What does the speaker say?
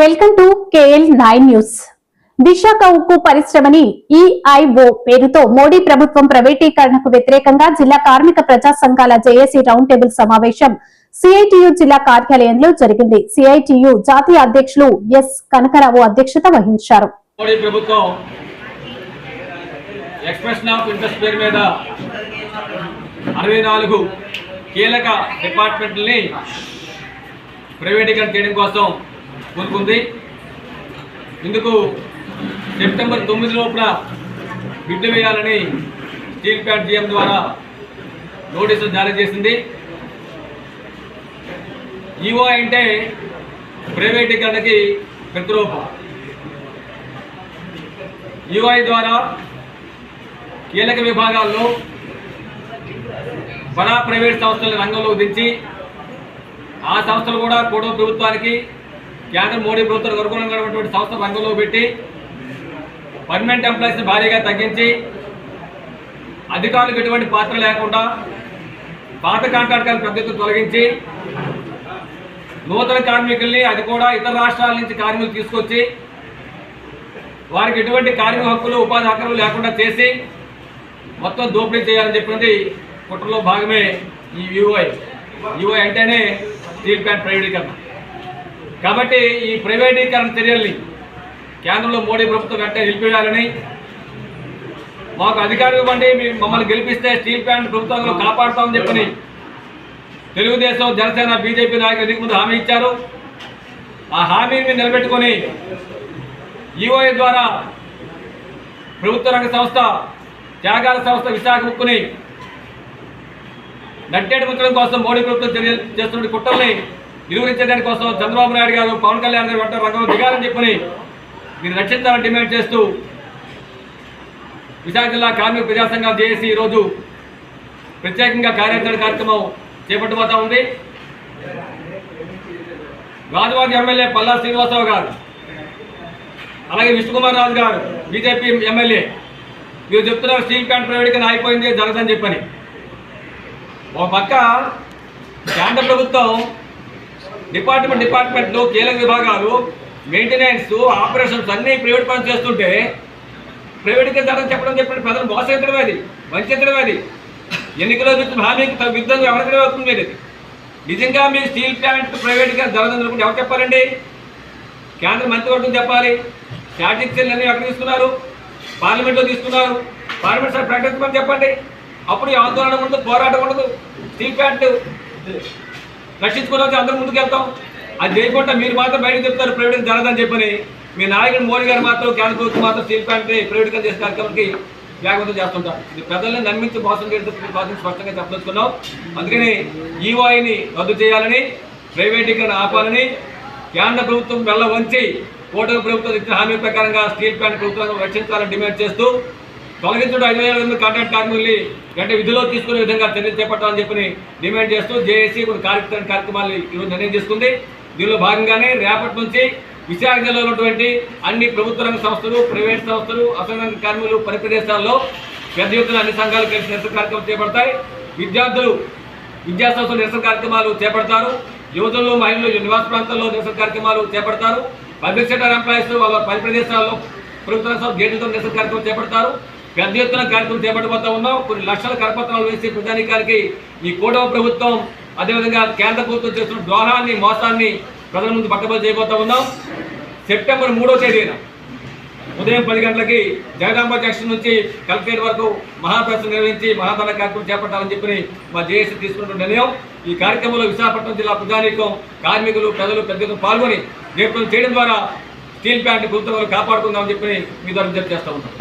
Welcome to KL nine news. దిశ ఉక్కు పరిశ్రమని ఈఐఓ పేరుతో మోడీ ప్రభుత్వం ప్రైవేటీకరణకు వ్యతిరేకంగా జిల్లా కార్మిక ప్రజా సంఘాల జేఏసీ రౌండ్ టేబుల్ సమావేశం సిఐటియు జిల్లా కార్యాలయంలో జరిగింది. సిఐటియు జాతీయ అధ్యక్షులు ఎస్ కనకరావు అధ్యక్షత వహించారు. మోడీ ప్రభుత్వం ఎక్స్ప్రెషన్ ఆఫ్ ఇంట్రెస్ట్ పేరు మీద అరవై నాలుగు కీలక డిపార్ట్మెంట్ని ప్రైవేటీకరణ చేయడం కోసం కోరుకుంది. ఇందుకు సెప్టెంబర్ తొమ్మిది లోపల బిడ్డ వేయాలని స్టీల్ ప్యాడ్ జిఎం ద్వారా నోటీసులు జారీ చేసింది. ఈఓ అంటే ప్రైవేటీకరణకి ప్రతిరూపం. యుఐ ద్వారా కీలక విభాగాల్లో బడా ప్రైవేట్ సంస్థల రంగంలోకి దించి ఆ సంస్థలు కూడా కూడా ప్రభుత్వానికి కేంద్ర మోడీ ప్రభుత్వానికి అనుగుణంగా సంస్థ రంగంలో పెట్టి పర్మనెంట్ ఎంప్లాయీస్ని భారీగా తగ్గించి అధికారులకు ఎటువంటి పాత్ర లేకుండా పాత కాంట్రాక్టర్లు పెద్ద తొలగించి నూతన కార్మికుల్ని అది కూడా ఇతర రాష్ట్రాల నుంచి కార్మికులు తీసుకొచ్చి వారికి ఎటువంటి కార్మిక హక్కులు ఉపాధి హక్కులు లేకుండా చేసి మొత్తం దోపిడీ చేయాలని చెప్పింది కుట్రలో భాగమే ఈ యూఐ యూఐ అంటేనే స్టీల్ ప్లాంట్ ప్రైవేటీకరణ. కాబట్టి ఈ ప్రైవేటీకరణ చర్యల్ని కేంద్రంలో మోడీ ప్రభుత్వం వెంటనే నిలిపివేయాలని మాకు అధికారం ఇవ్వండి మీ- మమ్మల్ని గెలిపిస్తే స్టీల్ ప్లాంట్ ప్రభుత్వంలో కాపాడుతామని చెప్పని తెలుగుదేశం జనసేన బీజేపీ నాయకులు ఎన్నిక ముందు హామీ ఇచ్చారు. ఆ హామీని నిలబెట్టుకొని ఈఓఐ ద్వారా ప్రభుత్వ రంగ సంస్థ త్యాగాల సంస్థ విశాఖ ముక్కుని నట్టేడు ముచ్చడం కోసం మోడీ ప్రభుత్వం చర్యలు చేస్తున్న కుట్రల్ని నిలువరించడానికి కోసం చంద్రబాబు నాయుడు గారు పవన్ కళ్యాణ్ గారు వెంట రంగంలో దిగాలని చెప్పని మీరు రక్షించాలని డిమాండ్ చేస్తూ విశాఖ జిల్లా కార్మిక ప్రజాసంఘం జేఏసీ ఈరోజు ప్రత్యేకంగా కార్యాచరణ కార్యక్రమం చేపట్టబోతా ఉంది. గాజువాక ఎమ్మెల్యే పల్లా శ్రీనివాసరావు గారు అలాగే విష్ణుకుమార్ రాజు గారు బీజేపీ ఎమ్మెల్యే. మీరు చెప్తున్నారు స్టీల్ ప్లాంట్ ప్రైవేట్గా అయిపోయింది జరగదని చెప్పని. ఒక పక్క కేంద్ర ప్రభుత్వం డిపార్ట్మెంట్ డిపార్ట్మెంట్లు కీలక విభాగాలు మెయింటెనెన్స్ ఆపరేషన్స్ అన్నీ ప్రైవేట్ పని చేస్తుంటే ప్రైవేట్గా ధరలు చెప్పడం చెప్పండి ప్రజలు మోసం అది వంచడమే అది. ఎన్నికల్లో చెప్పిన హామీకి తగ్గ విరుద్ధంగా ఎవరికి అవుతుంది మీరు ఇది. నిజంగా మీరు స్టీల్ ప్లాంట్ ప్రైవేట్గా జరగదని అనుకుంటే ఎవరు చెప్పాలండి? కేంద్ర మంత్రివర్గం చెప్పాలి. స్టాటిక్స్ అన్ని ఎక్కడ తీసుకున్నారు? పార్లమెంట్లో తీసుకున్నారు. పార్లమెంట్ సార్ ప్రకటించమని చెప్పండి. అప్పుడు ఆందోళన ఉండదు పోరాటం ఉండదు. స్టీల్ ప్లాంట్ రక్షించుకోవడానికి వచ్చి ముందుకు వెళ్తాం. అది చేయకుండా మీరు మాత్రం బయటకు చెప్తారు ప్రైవేట్ జరగదని చెప్పని మీ నాయకుడు మోడీ గారు మాత్రం కేంద్ర ప్రభుత్వం మాత్రం స్టీల్ ప్లాంట్ ప్రైవేట్గా చేసే కార్యక్రమానికి వ్యాగవంతం చేస్తుంటారు. ఇది ప్రజల్ని నమ్మించి మోసం చేయడం కోసం స్పష్టంగా చెప్పదలుచుకున్నాం. అందుకని ఈఓఐని రద్దు చేయాలని ప్రైవేటీకరణ ఆపాలని కేంద్ర ప్రభుత్వం వెళ్ళ వంచి కూటమి ప్రభుత్వం ఇచ్చిన హామీ ప్రకారంగా స్టీల్ ప్లాంట్ ప్రభుత్వాన్ని రక్షించాలని డిమాండ్ చేస్తూ తొలగించడం ఐదు వేల ఎనిమిది కాంట్రాక్ట్ కార్మికుల్ని గంట విధిలో తీసుకునే విధంగా చర్యలు చేపట్టాలని చెప్పి డిమాండ్ చేస్తూ జేఏసీ కొన్ని కార్యక్రమ కార్యక్రమాలు ఈరోజు నిర్ణయం చేసుకుంది. దీనిలో భాగంగానే రేపటి నుంచి విశాఖ జిల్లాలో ఉన్నటువంటి అన్ని ప్రభుత్వ రంగ సంస్థలు ప్రైవేట్ సంస్థలు అసంఘ కార్మికులు పని ప్రదేశాల్లో పెద్ద ఎత్తున అన్ని సంఘాలు కలిసి నిరసన కార్యక్రమాలు చేపడతాయి. విద్యార్థులు విద్యా సంస్థలు నిరసన కార్యక్రమాలు చేపడతారు. యువతులు మహిళలు నివాస ప్రాంతాల్లో నిరసన కార్యక్రమాలు చేపడతారు. పబ్లిక్ సెక్టర్ ఎంప్లాయీస్ వాళ్ళ పని ప్రదేశాల్లో ప్రభుత్వ గేట్లతో నిరసన కార్యక్రమం చేపడతారు. పెద్ద ఎత్తున కార్యక్రమం చేపట్టబోతా ఉన్నాం. కొన్ని లక్షల కరపత్రాలు వేసి ప్రజానికానికి ఈ కూటమి ప్రభుత్వం అదేవిధంగా కేంద్ర ప్రభుత్వం చేస్తున్న ద్రోహాన్ని మోసాన్ని ప్రజల ముందు పట్టబోలు చేయబోతా ఉన్నాం. సెప్టెంబర్ మూడో తేదీన ఉదయం పది గంటలకి జగదాంబ జంక్షన్ నుంచి కలెక్టరేట్ వరకు మహాప్రదర్శన నిర్వహించి మహాధన కార్యక్రమం చేపట్టాలని చెప్పి మా జేఏసీ తీసుకున్న నిర్ణయం. ఈ కార్యక్రమంలో విశాఖపట్నం జిల్లా ప్రజానీకం కార్మికులు ప్రజలు పెద్ద ఎత్తున పాల్గొని రేపు చేయడం ద్వారా స్టీల్ ప్లాంట్ ప్రభుత్వం కాపాడుకుందామని చెప్పి మీ ద్వారా విజ్ఞప్తి చేస్తూ ఉంటాం